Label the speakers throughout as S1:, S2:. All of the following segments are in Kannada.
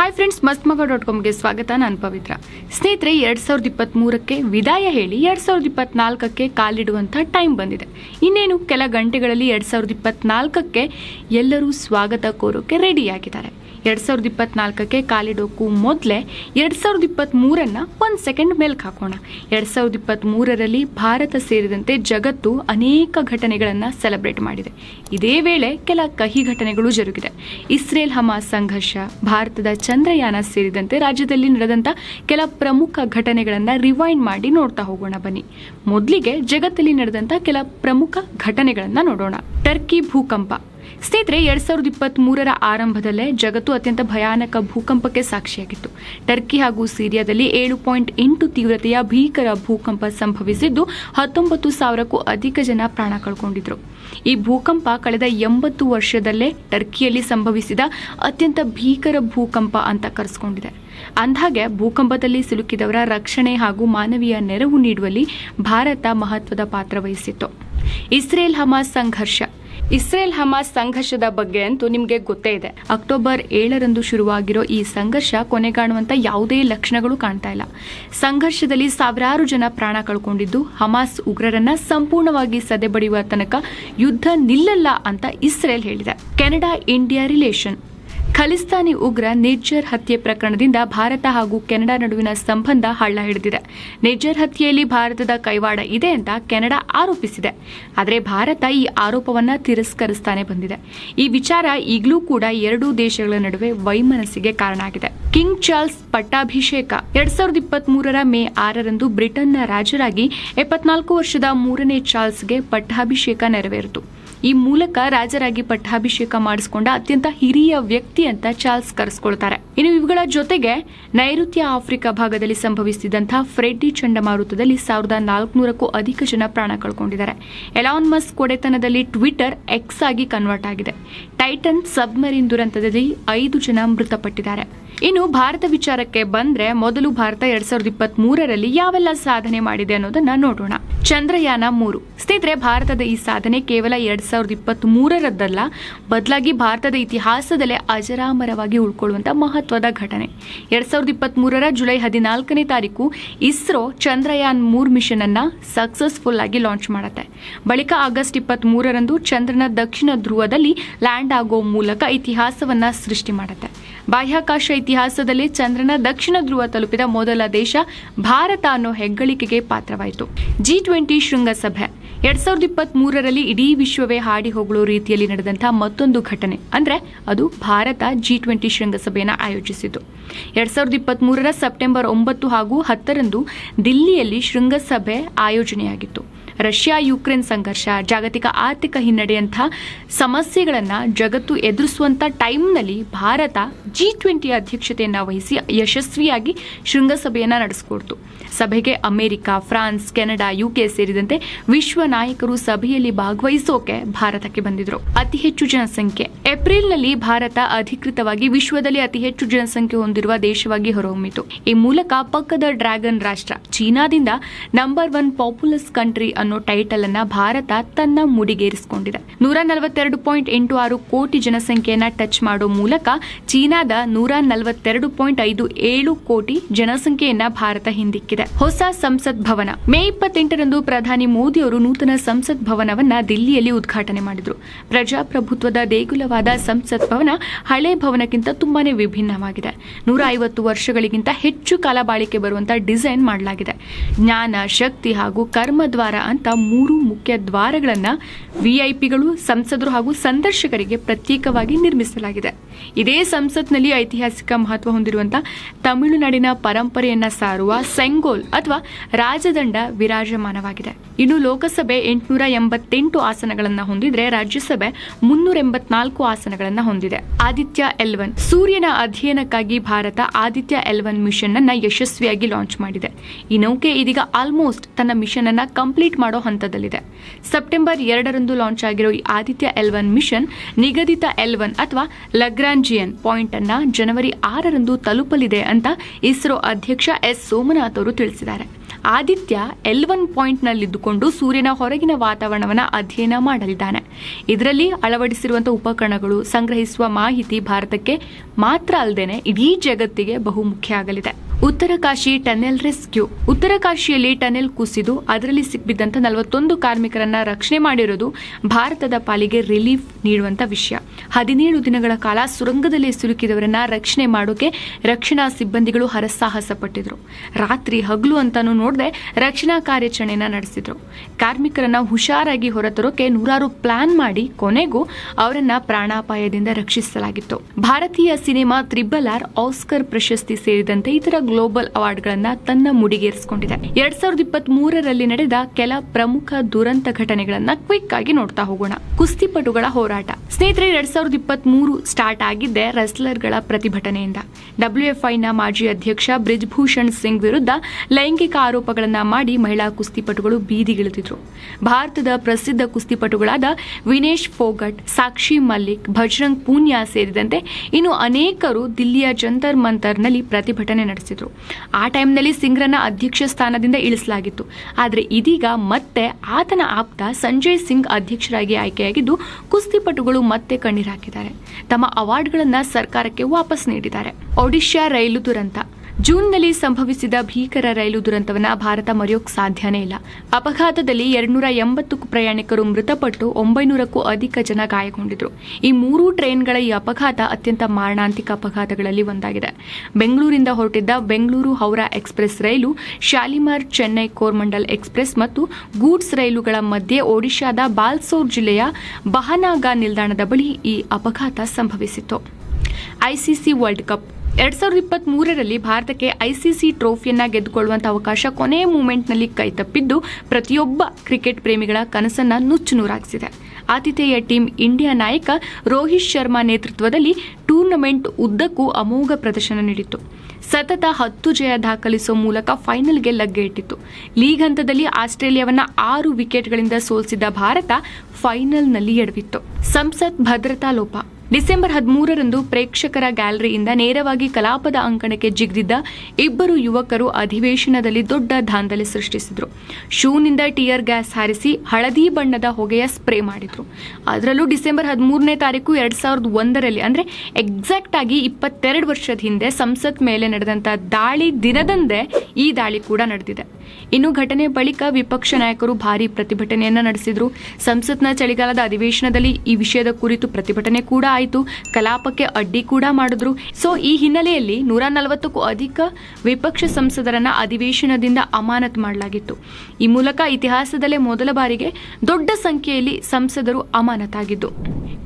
S1: ಹಾಯ್ ಫ್ರೆಂಡ್ಸ್ ಮಸ್ತ್ ಮಗ ಡಾಟ್ ಕಾಮ್ಗೆ ಸ್ವಾಗತ. ನಾನು ಪವಿತ್ರ. ಸ್ನೇಹಿತರೆ, ಎರಡು ಸಾವಿರದ ಇಪ್ಪತ್ತ್ಮೂರಕ್ಕೆ ವಿದಾಯ ಹೇಳಿ ಎರಡು ಸಾವಿರದ ಇಪ್ಪತ್ತ್ನಾಲ್ಕಕ್ಕೆ ಕಾಲಿಡುವಂಥ ಟೈಮ್ ಬಂದಿದೆ. ಇನ್ನೇನು, ಕೆಲ ಗಂಟೆಗಳಲ್ಲಿ ಎರಡು ಸಾವಿರದ ಇಪ್ಪತ್ನಾಲ್ಕಕ್ಕೆ ಎಲ್ಲರೂ ಸ್ವಾಗತ ಕೋರೋಕೆ ರೆಡಿಯಾಗಿದ್ದಾರೆ ಎರಡು ಸಾವಿರದ ಇಪ್ಪತ್ನಾಲ್ಕಕ್ಕೆ ಕಾಲಿಡೋಕ್ಕೂ ಮೊದಲೇ ಎರಡು ಸಾವಿರದ ಇಪ್ಪತ್ತ್ಮೂರನ್ನು ಒಂದು ಸೆಕೆಂಡ್ ಮೇಲ್ಕ್ ಹಾಕೋಣ. ಎರಡು ಸಾವಿರದ ಇಪ್ಪತ್ತ್ಮೂರರಲ್ಲಿ ಭಾರತ ಸೇರಿದಂತೆ ಜಗತ್ತು ಅನೇಕ ಘಟನೆಗಳನ್ನು ಸೆಲೆಬ್ರೇಟ್ ಮಾಡಿದೆ. ಇದೇ ವೇಳೆ ಕೆಲ ಕಹಿ ಘಟನೆಗಳು ಜರುಗಿದೆ. ಇಸ್ರೇಲ್ ಹಮಾಸ್ ಸಂಘರ್ಷ, ಭಾರತದ ಚಂದ್ರಯಾನ ಸೇರಿದಂತೆ ರಾಜ್ಯದಲ್ಲಿ ನಡೆದಂಥ ಕೆಲ ಪ್ರಮುಖ ಘಟನೆಗಳನ್ನು ರಿವೈಂಡ್ ಮಾಡಿ ನೋಡ್ತಾ ಹೋಗೋಣ ಬನ್ನಿ. ಮೊದಲಿಗೆ ಜಗತ್ತಲ್ಲಿ ನಡೆದಂಥ ಕೆಲ ಪ್ರಮುಖ ಘಟನೆಗಳನ್ನು ನೋಡೋಣ. ಟರ್ಕಿ ಭೂಕಂಪ. ಸ್ನೇಹಿತರೆ, ಎರಡ್ ಸಾವಿರದ ಇಪ್ಪತ್ತ್ ಮೂರರ ಆರಂಭದಲ್ಲೇ ಜಗತ್ತು ಅತ್ಯಂತ ಭಯಾನಕ ಭೂಕಂಪಕ್ಕೆ ಸಾಕ್ಷಿಯಾಗಿತ್ತು. ಟರ್ಕಿ ಹಾಗೂ ಸಿರಿಯಾದಲ್ಲಿ ಏಳು ಪಾಯಿಂಟ್ ಎಂಟು ತೀವ್ರತೆಯ ಭೀಕರ ಭೂಕಂಪ ಸಂಭವಿಸಿದ್ದು, ಹತ್ತೊಂಬತ್ತು ಸಾವಿರಕ್ಕೂ ಅಧಿಕ ಜನ ಪ್ರಾಣ ಕಳ್ಕೊಂಡಿದ್ರು. ಈ ಭೂಕಂಪ ಕಳೆದ ಎಂಬತ್ತು ವರ್ಷದಲ್ಲೇ ಟರ್ಕಿಯಲ್ಲಿ ಸಂಭವಿಸಿದ ಅತ್ಯಂತ ಭೀಕರ ಭೂಕಂಪ ಅಂತ ಕರೆಸ್ಕೊಂಡಿದೆ. ಅಂದ್ಹಾಗೆ, ಭೂಕಂಪದಲ್ಲಿ ಸಿಲುಕಿದವರ ರಕ್ಷಣೆ ಹಾಗೂ ಮಾನವೀಯ ನೆರವು ನೀಡುವಲ್ಲಿ ಭಾರತ ಮಹತ್ವದ ಪಾತ್ರ ವಹಿಸಿತ್ತು. ಇಸ್ರೇಲ್ ಹಮಾಸ್ ಸಂಘರ್ಷ ಇಸ್ರೇಲ್ ಹಮಾಸ್ ಸಂಘರ್ಷದ ಬಗ್ಗೆ ಅಂತೂ ನಿಮಗೆ ಗೊತ್ತೇ ಇದೆ. ಅಕ್ಟೋಬರ್ ಏಳರಂದು ಶುರುವಾಗಿರೋ ಈ ಸಂಘರ್ಷ ಕೊನೆಗಾಣುವಂತ ಯಾವುದೇ ಲಕ್ಷಣಗಳು ಕಾಣ್ತಾ ಇಲ್ಲ. ಸಂಘರ್ಷದಲ್ಲಿ ಸಾವಿರಾರು ಜನ ಪ್ರಾಣ ಕಳ್ಕೊಂಡಿದ್ದು ಹಮಾಸ್ ಉಗ್ರರನ್ನ ಸಂಪೂರ್ಣವಾಗಿ ಸದೆಬಡಿಯುವ ತನಕ ಯುದ್ಧ ನಿಲ್ಲಲ್ಲ ಅಂತ ಇಸ್ರೇಲ್ ಹೇಳಿದೆ. Canada India relation. ಖಲಿಸ್ತಾನಿ ಉಗ್ರ ನಿಜ್ಜರ್ ಹತ್ಯೆ ಪ್ರಕರಣದಿಂದ ಭಾರತ ಹಾಗೂ ಕೆನಡಾ ನಡುವಿನ ಸಂಬಂಧ ಹಳ್ಳ ಹಿಡಿದಿದೆ. ನಿಜ್ಜರ್ ಹತ್ಯೆಯಲ್ಲಿ ಭಾರತದ ಕೈವಾಡ ಇದೆ ಅಂತ ಕೆನಡಾ ಆರೋಪಿಸಿದೆ. ಆದರೆ ಭಾರತ ಈ ಆರೋಪವನ್ನು ತಿರಸ್ಕರಿಸ್ತಾನೆ ಬಂದಿದೆ. ಈ ವಿಚಾರ ಈಗಲೂ ಕೂಡ ಎರಡೂ ದೇಶಗಳ ನಡುವೆ ವೈಮನಸ್ಸಿಗೆ ಕಾರಣ ಆಗಿದೆ. ಕಿಂಗ್ ಚಾರ್ಲ್ಸ್ ಪಟ್ಟಾಭಿಷೇಕ ಎರಡ್ ಸಾವಿರದ ಇಪ್ಪತ್ತ್ ಮೂರರ ಮೇ ಆರರಂದು ಬ್ರಿಟನ್ನ ರಾಜರಾಗಿ ಎಪ್ಪತ್ನಾಲ್ಕು ವರ್ಷದ ಮೂರನೇ ಚಾರ್ಲ್ಸ್ಗೆ ಪಟ್ಟಾಭಿಷೇಕ ನೆರವೇರಿತು. ಈ ಮೂಲಕ ರಾಜರಾಗಿ ಪಟ್ಟಾಭಿಷೇಕ ಮಾಡಿಸಿಕೊಂಡ ಅತ್ಯಂತ ಹಿರಿಯ ವ್ಯಕ್ತಿ ಅಂತ ಚಾರ್ಲ್ಸ್ ಕರೆಸ್ಕೊಳ್ತಾರೆ. ಇನ್ನು ಇವುಗಳ ಜೊತೆಗೆ ನೈಋತ್ಯ ಆಫ್ರಿಕಾ ಭಾಗದಲ್ಲಿ ಸಂಭವಿಸಿದಂತಹ ಫ್ರೆಡ್ಡಿ ಚಂಡಮಾರುತದಲ್ಲಿ ಸಾವಿರದ ನಾಲ್ಕುನೂರಕ್ಕೂ ಅಧಿಕ ಜನ ಪ್ರಾಣ ಕಳ್ಕೊಂಡಿದ್ದಾರೆ. ಎಲಾನ್ ಮಸ್ಕ್ ಕೊಡೆತನದಲ್ಲಿ ಟ್ವಿಟರ್ ಎಕ್ಸ್ ಆಗಿ ಕನ್ವರ್ಟ್ ಆಗಿದೆ. ಟೈಟನ್ ಸಬ್ಮರಿನ್ ದುರಂತದಲ್ಲಿ ಐದು ಜನ ಮೃತಪಟ್ಟಿದ್ದಾರೆ. ಇನ್ನು ಭಾರತ ವಿಚಾರಕ್ಕೆ ಬಂದ್ರೆ ಮೊದಲು ಭಾರತ ಎರಡ್ ಸಾವಿರದ ಇಪ್ಪತ್ತ್ ಮೂರರಲ್ಲಿ ಯಾವೆಲ್ಲ ಸಾಧನೆ ಮಾಡಿದೆ ಅನ್ನೋದನ್ನ ನೋಡೋಣ. ಚಂದ್ರಯಾನ ಮೂರು. ಸ್ನೇಹಿತರೆ, ಭಾರತದ ಈ ಸಾಧನೆ ಕೇವಲ ಎರಡ್ ಸಾವಿರದ ಇಪ್ಪತ್ತ್ ಮೂರರದ್ದಲ್ಲ ಬದಲಾಗಿ ಭಾರತದ ಇತಿಹಾಸದಲ್ಲೇ ಅಜರಾಮರವಾಗಿ ಉಳ್ಕೊಳ್ಳುವಂತ ಮಹತ್ವದ ಘಟನೆ. ಎರಡ್ ಸಾವಿರದ ಇಪ್ಪತ್ತ್ ಮೂರರ ಜುಲೈ ಹದಿನಾಲ್ಕನೇ ತಾರೀಕು ಇಸ್ರೋ ಚಂದ್ರಯಾನ್ ಮೂರ್ ಮಿಷನ್ ಅನ್ನ ಸಕ್ಸಸ್ಫುಲ್ ಆಗಿ ಲಾಂಚ್ ಮಾಡುತ್ತೆ. ಬಳಿಕ ಆಗಸ್ಟ್ ಇಪ್ಪತ್ತ್ ಮೂರರಂದು ಚಂದ್ರನ ದಕ್ಷಿಣ ಧ್ರುವದಲ್ಲಿ ಲ್ಯಾಂಡ್ ಆಗೋ ಮೂಲಕ ಇತಿಹಾಸವನ್ನ ಸೃಷ್ಟಿ ಮಾಡುತ್ತೆ. ಬಾಹ್ಯಾಕಾಶ ಇತಿಹಾಸದಲ್ಲಿ ಚಂದ್ರನ ದಕ್ಷಿಣ ಧ್ರುವ ತಲುಪಿದ ಮೊದಲ ದೇಶ ಭಾರತ ಅನ್ನೋ ಹೆಗ್ಗಳಿಕೆಗೆ ಪಾತ್ರವಾಯಿತು. ಜಿ ಟ್ವೆಂಟಿ ಶೃಂಗಸಭೆ. ಎರಡ್ ಸಾವಿರದ ಇಪ್ಪತ್ತ್ ಮೂರರಲ್ಲಿ ಇಡೀ ವಿಶ್ವವೇ ಹಾಡಿ ಹೋಗಲು ರೀತಿಯಲ್ಲಿ ನಡೆದಂತಹ ಮತ್ತೊಂದು ಘಟನೆ. ಅಂದ್ರೆ ಅದು ಭಾರತ ಜಿ ಟ್ವೆಂಟಿ ಶೃಂಗಸಭೆಯನ್ನು ಆಯೋಜಿಸಿತು ಎರಡ್ ಸಾವಿರದ ಇಪ್ಪತ್ತ್ ಮೂರರ ಸೆಪ್ಟೆಂಬರ್ ಒಂಬತ್ತು ಹಾಗೂ ಹತ್ತರಂದು ದಿಲ್ಲಿಯಲ್ಲಿ ಶೃಂಗಸಭೆ ಆಯೋಜನೆಯಾಗಿತ್ತು. ರಷ್ಯಾ ಯುಕ್ರೇನ್ ಸಂಘರ್ಷ, ಜಾಗತಿಕ ಆರ್ಥಿಕ ಹಿನ್ನಡೆಯಂಥ ಸಮಸ್ಯೆಗಳನ್ನು ಜಗತ್ತು ಎದುರಿಸುವಂಥ ಟೈಮ್ನಲ್ಲಿ ಭಾರತ ಜಿ ಟ್ವೆಂಟಿ ಅಧ್ಯಕ್ಷತೆಯನ್ನು ವಹಿಸಿ ಯಶಸ್ವಿಯಾಗಿ ಶೃಂಗಸಭೆಯನ್ನು ನಡೆಸಿಕೊಡ್ತು. ಸಭೆಗೆ ಅಮೆರಿಕ, ಫ್ರಾನ್ಸ್, ಕೆನಡಾ ಯುಕೆ ಸೇರಿದಂತೆ ವಿಶ್ವ ನಾಯಕರು ಸಭೆಯಲ್ಲಿ ಭಾಗವಹಿಸೋಕೆ ಭಾರತಕ್ಕೆ ಬಂದಿದ್ರು. ಅತಿ ಹೆಚ್ಚು ಜನಸಂಖ್ಯೆ. ಏಪ್ರಿಲ್ನಲ್ಲಿ ಭಾರತ ಅಧಿಕೃತವಾಗಿ ವಿಶ್ವದಲ್ಲಿ ಅತಿ ಹೆಚ್ಚು ಜನಸಂಖ್ಯೆ ಹೊಂದಿರುವ ದೇಶವಾಗಿ ಹೊರಹೊಮ್ಮಿತು. ಈ ಮೂಲಕ ಪಕ್ಕದ ಡ್ರ್ಯಾಗನ್ ರಾಷ್ಟ್ರ, ಚೀನಾದಿಂದ ನಂಬರ್ ಒನ್ ಪಾಪ್ಯುಲಸ್ ಕಂಟ್ರಿ ಅನ್ನೋ ಟೈಟಲ್ ಅನ್ನ ಭಾರತ ತನ್ನ ಮುಡಿಗೇರಿಸಿಕೊಂಡಿದೆ. ನೂರ ನಲವತ್ತೆರಡು ಪಾಯಿಂಟ್ ಎಂಟು ಆರು ಕೋಟಿ ಜನಸಂಖ್ಯೆಯನ್ನ ಟಚ್ ಮಾಡೋ ಮೂಲಕ ಚೀನಾದ ನೂರ ನಲವತ್ತೆರಡು ಪಾಯಿಂಟ್ ಐದು ಏಳು ಕೋಟಿ ಜನಸಂಖ್ಯೆಯನ್ನ ಭಾರತ ಹಿಂದಿಕ್ಕಿದೆ. ಹೊಸ ಸಂಸತ್ ಭವನ. ಮೇ ಇಪ್ಪತ್ತೆಂಟರಂದು ಪ್ರಧಾನಿ ಮೋದಿ ಅವರು ನೂತನ ಸಂಸತ್ ಭವನವನ್ನ ದಿಲ್ಲಿಯಲ್ಲಿ ಉದ್ಘಾಟನೆ ಮಾಡಿದ್ರು. ಪ್ರಜಾಪ್ರಭುತ್ವದ ದೇಗುಲವಾದ ಸಂಸತ್ ಭವನ ಹಳೆ ಭವನಕ್ಕಿಂತ ತುಂಬಾನೇ ವಿಭಿನ್ನವಾಗಿದೆ. ನೂರ ಐವತ್ತು ವರ್ಷಗಳಿಗಿಂತ ಹೆಚ್ಚು ಕಾಲ ಬಾಳಿಕೆ ಬರುವಂತಹ ಡಿಸೈನ್ ಮಾಡಲಾಗಿದೆ. ಜ್ಞಾನ, ಶಕ್ತಿ ಹಾಗೂ ಕರ್ಮದ್ವಾರ ಅಂತ ಮೂರು ಮುಖ್ಯ ದ್ವಾರಗಳನ್ನ ವಿಐಪಿಗಳು ಸಂಸದರು ಹಾಗೂ ಸಂದರ್ಶಕರಿಗೆ ಪ್ರತ್ಯೇಕವಾಗಿ ನಿರ್ಮಿಸಲಾಗಿದೆ. ಇದೇ ಸಂಸತ್ನಲ್ಲಿ ಐತಿಹಾಸಿಕ ಮಹತ್ವ ಹೊಂದಿರುವಂತಹ ತಮಿಳುನಾಡಿನ ಪರಂಪರೆಯನ್ನ ಸಾರುವ ಸೆಂಗೋಲ್ ಅಥವಾ ರಾಜದಂಡ ವಿರಾಜಮಾನವಾಗಿದೆ. ಇನ್ನು ಲೋಕಸಭೆ ಎಂಟುನೂರ ಎಂಬತ್ತೆಂಟು ಆಸನಗಳನ್ನು ಹೊಂದಿದ್ರೆ ರಾಜ್ಯಸಭೆ ಮುನ್ನೂರ ಎಂಬತ್ನಾಲ್ಕು ಆಸನಗಳನ್ನು ಹೊಂದಿದೆ. ಆದಿತ್ಯ ಎಲ್ವನ್ ಸೂರ್ಯನ ಅಧ್ಯಯನಕ್ಕಾಗಿ ಭಾರತ ಆದಿತ್ಯ ಎಲ್ವನ್ ಮಿಷನ್ ಅನ್ನ ಯಶಸ್ವಿಯಾಗಿ ಲಾಂಚ್ ಮಾಡಿದೆ. ಈ ನೌಕೆ ಇದೀಗ ಆಲ್ಮೋಸ್ಟ್ ತನ್ನ ಮಿಷನ್ ಅನ್ನ ಕಂಪ್ಲೀಟ್ ಮಾಡೋ ಹಂತದಲ್ಲಿದೆ. ಸೆಪ್ಟೆಂಬರ್ ಎರಡರಂದು ಲಾಂಚ್ ಆಗಿರೋ ಈ ಆದಿತ್ಯ ಎಲ್ವನ್ ಮಿಷನ್ ನಿಗದಿತ ಎಲ್ವನ್ ಅಥವಾ ಲಗ್ರಾಂಜಿಯನ್ ಪಾಯಿಂಟ್ ಅನ್ನ ಜನವರಿ ಆರರಂದು ತಲುಪಲಿದೆ ಅಂತ ಇಸ್ರೋ ಅಧ್ಯಕ್ಷ ಎಸ್ ಸೋಮನಾಥ್ ಅವರು ತಿಳಿಸಿದ್ದಾರೆ. ಆದಿತ್ಯ ಎಲ್ ಒನ್ ಪಾಯಿಂಟ್ನಲ್ಲಿದ್ದುಕೊಂಡು ಸೂರ್ಯನ ಹೊರಗಿನ ವಾತಾವರಣವನ್ನು ಅಧ್ಯಯನ ಮಾಡಲಿದ್ದಾನೆ. ಇದರಲ್ಲಿ ಅಳವಡಿಸಿರುವಂತಹ ಉಪಕರಣಗಳು ಸಂಗ್ರಹಿಸುವ ಮಾಹಿತಿ ಭಾರತಕ್ಕೆ ಮಾತ್ರ ಅಲ್ಲದೆ ಇಡೀ ಜಗತ್ತಿಗೆ ಬಹುಮುಖ್ಯ ಆಗಲಿದೆ. Uttarkashi tunnel rescue. ಉತ್ತರಕಾಶಿಯಲ್ಲಿ ಟನೆಲ್ ಕುಸಿದು ಅದರಲ್ಲಿ ಸಿಕ್ಕಿದ್ದಂಥ ನಲವತ್ತೊಂದು ಕಾರ್ಮಿಕರನ್ನ ರಕ್ಷಣೆ ಮಾಡಿರೋದು ಭಾರತದ ಪಾಲಿಗೆ ರಿಲೀಫ್ ನೀಡುವಂತ ವಿಷಯ. ಹದಿನೇಳು ದಿನಗಳ ಕಾಲ ಸುರಂಗದಲ್ಲಿ ಸಿಲುಕಿದವರನ್ನ ರಕ್ಷಣೆ ಮಾಡೋಕೆ ರಕ್ಷಣಾ ಸಿಬ್ಬಂದಿಗಳು ಹರಸಾಹಸ ಪಟ್ಟಿದ್ರು ರಾತ್ರಿ ಹಗಲು ಅಂತಾನು ನೋಡದೆ ರಕ್ಷಣಾ ಕಾರ್ಯಾಚರಣೆಯನ್ನ ನಡೆಸಿದ್ರು. ಕಾರ್ಮಿಕರನ್ನ ಹುಷಾರಾಗಿ ಹೊರತರೋಕೆ ನೂರಾರು ಪ್ಲಾನ್ ಮಾಡಿ ಕೊನೆಗೂ ಅವರನ್ನ ಪ್ರಾಣಾಪಾಯದಿಂದ ರಕ್ಷಿಸಲಾಗಿತ್ತು. ಭಾರತೀಯ ಸಿನಿಮಾ ತ್ರಿಬಲ್ ಆರ್ ಆಸ್ಕರ್ ಪ್ರಶಸ್ತಿ ಸೇರಿದಂತೆ ಇತರ ಗ್ಲೋಬಲ್ ಅವಾರ್ಡ್ಗಳನ್ನ ತನ್ನ ಮುಡಿಗೇರಿಸಿಕೊಂಡಿದೆ. ಎರಡ್ ಸಾವಿರದ ಇಪ್ಪತ್ತ್ ಮೂರರಲ್ಲಿ ನಡೆದ ಕೆಲ ಪ್ರಮುಖ ದುರಂತ ಘಟನೆಗಳನ್ನ ಕ್ವಿಕ್ ಆಗಿ ನೋಡ್ತಾ ಹೋಗೋಣ. ಕುಸ್ತಿಪಟುಗಳ ಹೋರಾಟ. ಸ್ನೇಹಿತರೆ, ಎರಡ್ ಸಾವಿರದ ಇಪ್ಪತ್ತ್ ಮೂರು ಸ್ಟಾರ್ಟ್ ಆಗಿದ್ದೆ ರೆಸ್ಲರ್ಗಳ ಪ್ರತಿಭಟನೆಯಿಂದ. ಡಬ್ಲ್ಯೂಎಫ್ಐನ ಮಾಜಿ ಅಧ್ಯಕ್ಷ ಬ್ರಿಜ್ಭೂಷಣ್ ಸಿಂಗ್ ವಿರುದ್ಧ ಲೈಂಗಿಕ ಆರೋಪಗಳನ್ನ ಮಾಡಿ ಮಹಿಳಾ ಕುಸ್ತಿಪಟುಗಳು ಬೀದಿಗಿಳಿದಿದ್ರು. ಭಾರತದ ಪ್ರಸಿದ್ಧ ಕುಸ್ತಿಪಟುಗಳಾದ ವಿನೇಶ್ ಫೋಗಟ್, ಸಾಕ್ಷಿ ಮಲ್ಲಿಕ್, ಭಜರಂಗ್ ಪೂನ್ಯಾ ಸೇರಿದಂತೆ ಇನ್ನು ಅನೇಕರು ದಿಲ್ಲಿಯ ಜಂತರ್ ಮಂತರ್ನಲ್ಲಿ ಪ್ರತಿಭಟನೆ ನಡೆಸಿದ್ರು. ಆ ಟೈಮ್ನಲ್ಲಿ ಸಿಂಗ್ರನ್ನ ಅಧ್ಯಕ್ಷ ಸ್ಥಾನದಿಂದ ಇಳಿಸಲಾಗಿತ್ತು. ಆದರೆ ಇದೀಗ ಮತ್ತೆ ಆತನ ಆಪ್ತ ಸಂಜಯ್ ಸಿಂಗ್ ಅಧ್ಯಕ್ಷರಾಗಿ ಆಯ್ಕೆಯಾಗಿದ್ದು ಕುಸ್ತಿಪಟುಗಳು ಮತ್ತೆ ಕಣ್ಣೀರು ಹಾಕಿದ್ದಾರೆ. ತಮ್ಮ ಅವಾರ್ಡ್ಗಳನ್ನು ಸರ್ಕಾರಕ್ಕೆ ವಾಪಸ್ ನೀಡಿದ್ದಾರೆ. ಒಡಿಶಾ ರೈಲು ದುರಂತ. ಜೂನ್ನಲ್ಲಿ ಸಂಭವಿಸಿದ ಭೀಕರ ರೈಲು ದುರಂತವನ್ನು ಭಾರತ ಮರೆಯೋಕ್ ಸಾಧ್ಯನೇ ಇಲ್ಲ. ಅಪಘಾತದಲ್ಲಿ ಎರಡ್ನೂರ ಎಂಬತ್ತು ಪ್ರಯಾಣಿಕರು ಮೃತಪಟ್ಟು ಒಂಬೈನೂರಕ್ಕೂ ಅಧಿಕ ಜನ ಗಾಯಗೊಂಡಿದ್ರು. ಈ ಮೂರೂ ಟ್ರೈನ್ಗಳ ಈ ಅಪಘಾತ ಅತ್ಯಂತ ಮಾರಣಾಂತಿಕ ಅಪಘಾತಗಳಲ್ಲಿ ಒಂದಾಗಿದೆ. ಬೆಂಗಳೂರಿಂದ ಹೊರಟಿದ್ದ ಬೆಂಗಳೂರು ಹೌರಾ ಎಕ್ಸ್ಪ್ರೆಸ್ ರೈಲು, ಶಾಲಿಮಾರ್ ಚೆನ್ನೈ ಕೋರ್ಮಂಡಲ್ ಎಕ್ಸ್ಪ್ರೆಸ್ ಮತ್ತು ಗೂಡ್ಸ್ ರೈಲುಗಳ ಮಧ್ಯೆ ಒಡಿಶಾದ ಬಾಲ್ಸೋರ್ ಜಿಲ್ಲೆಯ ಬಹನಾಗ ನಿಲ್ದಾಣದ ಬಳಿ ಈ ಅಪಘಾತ ಸಂಭವಿಸಿತ್ತು. ಐಸಿಸಿ ವರ್ಲ್ಡ್ ಕಪ್ ಎರಡ್ ಸಾವಿರದ ಇಪ್ಪತ್ತ್ ಮೂರರಲ್ಲಿ ಭಾರತಕ್ಕೆ ಐಸಿಸಿ ಟ್ರೋಫಿಯನ್ನ ಗೆದ್ದುಕೊಳ್ಳುವಂತ ಅವಕಾಶ ಕೊನೆಯ ಮೂಮೆಂಟ್ನಲ್ಲಿ ಕೈತಪ್ಪಿದ್ದು ಪ್ರತಿಯೊಬ್ಬ ಕ್ರಿಕೆಟ್ ಪ್ರೇಮಿಗಳ ಕನಸನ್ನ ನುಚ್ಚು ನೂರಾಗಿಸಿದೆ ಆತಿಥೇಯ ಟೀಂ ಇಂಡಿಯಾ ನಾಯಕ ರೋಹಿತ್ ಶರ್ಮಾ ನೇತೃತ್ವದಲ್ಲಿ ಟೂರ್ನಮೆಂಟ್ ಉದ್ದಕ್ಕೂ ಅಮೋಘ ಪ್ರದರ್ಶನ ನೀಡಿತ್ತು. ಸತತ ಹತ್ತು ಜಯ ದಾಖಲಿಸುವ ಮೂಲಕ ಫೈನಲ್ಗೆ ಲಗ್ಗೆ ಇಟ್ಟಿತ್ತು. ಲೀಗ್ ಹಂತದಲ್ಲಿ ಆಸ್ಟ್ರೇಲಿಯಾವನ್ನ ಆರು ವಿಕೆಟ್ಗಳಿಂದ ಸೋಲಿಸಿದ ಭಾರತ ಫೈನಲ್ನಲ್ಲಿ ಎಡವಿತ್ತು. ಸಂಸತ್ ಭದ್ರತಾ ಲೋಪ ಡಿಸೆಂಬರ್ ಹದಿಮೂರರಂದು ಪ್ರೇಕ್ಷಕರ ಗ್ಯಾಲರಿಯಿಂದ ನೇರವಾಗಿ ಕಲಾಪದ ಅಂಕಣಕ್ಕೆ ಜಿಗಿದಿದ್ದ ಇಬ್ಬರು ಯುವಕರು ಅಧಿವೇಶನದಲ್ಲಿ ದೊಡ್ಡ ದಾಂಧಲೆ ಸೃಷ್ಟಿಸಿದ್ರು. ಶೂನಿಂದ ಟಿಯರ್ ಗ್ಯಾಸ್ ಹಾರಿಸಿ ಹಳದಿ ಬಣ್ಣದ ಹೊಗೆಯ ಸ್ಪ್ರೇ ಮಾಡಿದ್ರು. ಅದರಲ್ಲೂ ಡಿಸೆಂಬರ್ ಹದಿಮೂರನೇ ತಾರೀಕು ಎರಡ್ ಸಾವಿರದ ಒಂದರಲ್ಲಿ, ಅಂದ್ರೆ ಎಕ್ಸಾಕ್ಟ್ ಆಗಿ ಇಪ್ಪತ್ತೆರಡು ವರ್ಷದ ಹಿಂದೆ ಸಂಸತ್ ಮೇಲೆ ನಡೆದಂತ ದಾಳಿ ದಿನದಂದೇ ಈ ದಾಳಿ ಕೂಡ ನಡೆದಿದೆ. ಇನ್ನು ಘಟನೆ ಬಳಿಕ ವಿಪಕ್ಷ ನಾಯಕರು ಭಾರಿ ಪ್ರತಿಭಟನೆಯನ್ನ ನಡೆಸಿದ್ರು. ಸಂಸತ್ನ ಚಳಿಗಾಲದ ಅಧಿವೇಶನದಲ್ಲಿ ಈ ವಿಷಯದ ಕುರಿತು ಪ್ರತಿಭಟನೆ ಕೂಡ ಆಯಿತು. ಕಲಾಪಕ್ಕೆ ಅಡ್ಡಿ ಕೂಡ ಮಾಡಿದ್ರು. ಸೊ ಈ ಹಿನ್ನೆಲೆಯಲ್ಲಿ ನೂರ ನಲವತ್ತಕ್ಕೂ ಅಧಿಕ ವಿಪಕ್ಷ ಸಂಸದರನ್ನ ಅಧಿವೇಶನದಿಂದ ಅಮಾನತ್ ಮಾಡಲಾಗಿತ್ತು. ಈ ಮೂಲಕ ಇತಿಹಾಸದಲ್ಲೇ ಮೊದಲ ಬಾರಿಗೆ ದೊಡ್ಡ ಸಂಖ್ಯೆಯಲ್ಲಿ ಸಂಸದರು ಅಮಾನತಾಗಿದ್ದು.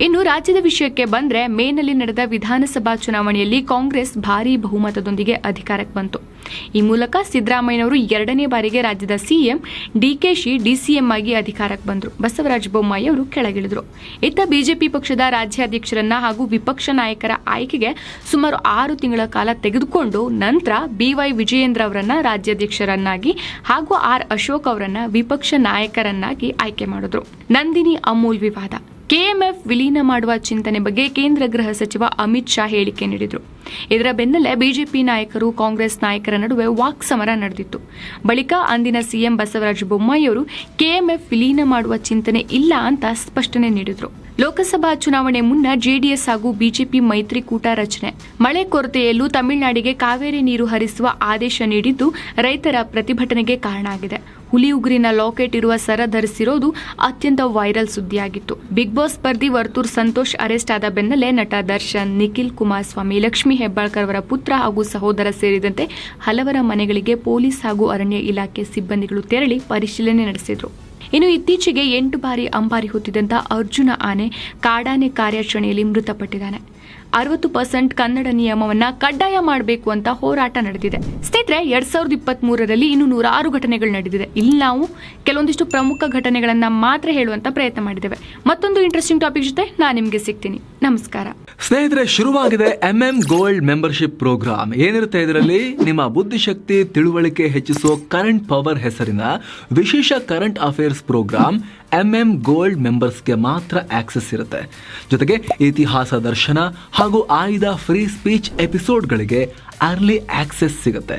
S1: ಇನ್ನು ರಾಜ್ಯದ ವಿಷಯಕ್ಕೆ ಬಂದ್ರೆ ಮೇನಲ್ಲಿ ನಡೆದ ವಿಧಾನಸಭಾ ಚುನಾವಣೆಯಲ್ಲಿ ಕಾಂಗ್ರೆಸ್ ಭಾರೀ ಬಹುಮತದೊಂದಿಗೆ ಅಧಿಕಾರಕ್ಕೆ ಬಂತು. ಈ ಮೂಲಕ ಸಿದ್ದರಾಮಯ್ಯನವರು ಎರಡನೇ ಬಾರಿಗೆ ರಾಜ್ಯದ ಸಿಎಂ ಡಿಕೆಶಿ ಡಿಸಿಎಂ ಆಗಿ ಅಧಿಕಾರಕ್ಕೆ ಬಂದರು. ಬಸವರಾಜ ಬೊಮ್ಮಾಯಿ ಅವರು ಕೆಳಗಿಳಿದ್ರು. ಇತ್ತ ಬಿಜೆಪಿ ಪಕ್ಷದ ರಾಜ್ಯಾಧ್ಯಕ್ಷರನ್ನ ಹಾಗೂ ವಿಪಕ್ಷ ನಾಯಕರ ಆಯ್ಕೆಗೆ ಸುಮಾರು ಆರು ತಿಂಗಳ ಕಾಲ ತೆಗೆದುಕೊಂಡು ನಂತರ ಬಿವೈ ವಿಜಯೇಂದ್ರ ಅವರನ್ನ ರಾಜ್ಯಾಧ್ಯಕ್ಷರನ್ನಾಗಿ ಹಾಗೂ ಆರ್ ಅಶೋಕ್ ಅವರನ್ನ ವಿಪಕ್ಷ ನಾಯಕರನ್ನಾಗಿ ಆಯ್ಕೆ ಮಾಡಿದ್ರು. ನಂದಿನಿ ಅಮೂಲ್ ವಿವಾದ. ಕೆಎಂಎಫ್ ವಿಲೀನ ಮಾಡುವ ಚಿಂತನೆ ಬಗ್ಗೆ ಕೇಂದ್ರ ಗೃಹ ಸಚಿವ ಅಮಿತ್ ಶಾ ಹೇಳಿಕೆ ನೀಡಿದರು. ಇದರ ಬೆನ್ನಲ್ಲೇ ಬಿಜೆಪಿ ನಾಯಕರು, ಕಾಂಗ್ರೆಸ್ ನಾಯಕರ ನಡುವೆ ವಾಕ್ ಸಮರ ನಡೆದಿತ್ತು. ಬಳಿಕ ಅಂದಿನ ಸಿಎಂ ಬಸವರಾಜ ಬೊಮ್ಮಾಯಿಯವರು ಕೆಎಂಎಫ್ ವಿಲೀನ ಮಾಡುವ ಚಿಂತನೆ ಇಲ್ಲ ಅಂತ ಸ್ಪಷ್ಟನೆ ನೀಡಿದರು. ಲೋಕಸಭಾ ಚುನಾವಣೆ ಮುನ್ನ ಜೆಡಿಎಸ್ ಹಾಗೂ ಬಿಜೆಪಿ ಮೈತ್ರಿಕೂಟ ರಚನೆ. ಮಳೆ ಕೊರತೆಯಲ್ಲೂ ತಮಿಳುನಾಡಿಗೆ ಕಾವೇರಿ ನೀರು ಹರಿಸುವ ಆದೇಶ ನೀಡಿದ್ದು ರೈತರ ಪ್ರತಿಭಟನೆಗೆ ಕಾರಣ ಆಗಿದೆ. ಹುಲಿ ಉಗುರಿನ ಲಾಕೆಟ್ ಇರುವ ಸರ ಧರಿಸಿರೋದು ಅತ್ಯಂತ ವೈರಲ್ ಸುದ್ದಿಯಾಗಿತ್ತು. ಬಿಗ್ ಬಾಸ್ ಸ್ಪರ್ಧಿ ವರ್ತೂರ್ ಸಂತೋಷ್ ಅರೆಸ್ಟ್ ಆದ ಬೆನ್ನಲ್ಲೇ ನಟ ದರ್ಶನ್, ನಿಖಿಲ್ ಕುಮಾರಸ್ವಾಮಿ, ಲಕ್ಷ್ಮಿ ಹೆಬ್ಬಾಳ್ಕರ್ ಅವರ ಪುತ್ರ ಹಾಗೂ ಸಹೋದರ ಸೇರಿದಂತೆ ಹಲವರ ಮನೆಗಳಿಗೆ ಪೊಲೀಸ್ ಹಾಗೂ ಅರಣ್ಯ ಇಲಾಖೆ ಸಿಬ್ಬಂದಿಗಳು ತೆರಳಿ ಪರಿಶೀಲನೆ ನಡೆಸಿದರು. ಇನ್ನು ಇತ್ತೀಚೆಗೆ ಎಂಟು ಬಾರಿ ಅಂಬಾರಿ ಹೊತ್ತಿದಂತ ಅರ್ಜುನ ಆನೆ ಕಾಡಾನೆ ಕಾರ್ಯಾಚರಣೆಯಲ್ಲಿ ಮೃತಪಟ್ಟಿದ್ದಾನೆ. ಅರವತ್ತು ಪರ್ಸೆಂಟ್ ಕನ್ನಡ ನಿಯಮವನ್ನ ಕಡ್ಡಾಯ ಮಾಡಬೇಕು ಅಂತ ಹೋರಾಟ ನಡೆದಿದೆ. ಸ್ನೇಹಿತರೆ, ಎರಡ್ ಸಾವಿರದ ಇಪ್ಪತ್ತ್ ಮೂರರಲ್ಲಿ ಇನ್ನು ನೂರಾರು ಘಟನೆಗಳು ನಡೆದಿದೆ. ಇಲ್ಲಿ ನಾವು ಕೆಲವೊಂದಿಷ್ಟು ಪ್ರಮುಖ ಘಟನೆಗಳನ್ನ ಮಾತ್ರ ಹೇಳುವಂತ ಪ್ರಯತ್ನ ಮಾಡಿದ್ದೇವೆ. ಮತ್ತೊಂದು ಇಂಟ್ರೆಸ್ಟಿಂಗ್ ಟಾಪಿಕ್ ಜೊತೆ ನಾನು ನಿಮಗೆ ಸಿಗ್ತೀನಿ. ನಮಸ್ಕಾರ.
S2: ಸ್ನೇಹಿತರೆ, ಶುರುವಾಗಿದೆ M M gold membership program ಏನಿರುತ್ತೆ ಇದರಲ್ಲಿ? ನಿಮ್ಮ ಬುದ್ಧಿಶಕ್ತಿ, ತಿಳುವಳಿಕೆ ಹೆಚ್ಚಿಸೋ ಕರೆಂಟ್ ಪವರ್ ಹೆಸರಿನ ವಿಶೇಷ current affairs program M M gold ಮೆಂಬರ್ಸ್ಗೆ ಮಾತ್ರ ಆಕ್ಸೆಸ್ ಇರುತ್ತೆ. ಜೊತೆಗೆ ಇತಿಹಾಸ ದರ್ಶನ ಹಾಗೂ ಆಯ್ದ ಫ್ರೀ ಸ್ಪೀಚ್ ಎಪಿಸೋಡ್ಗಳಿಗೆ ಅರ್ಲಿ ಆಕ್ಸೆಸ್ ಸಿಗುತ್ತೆ.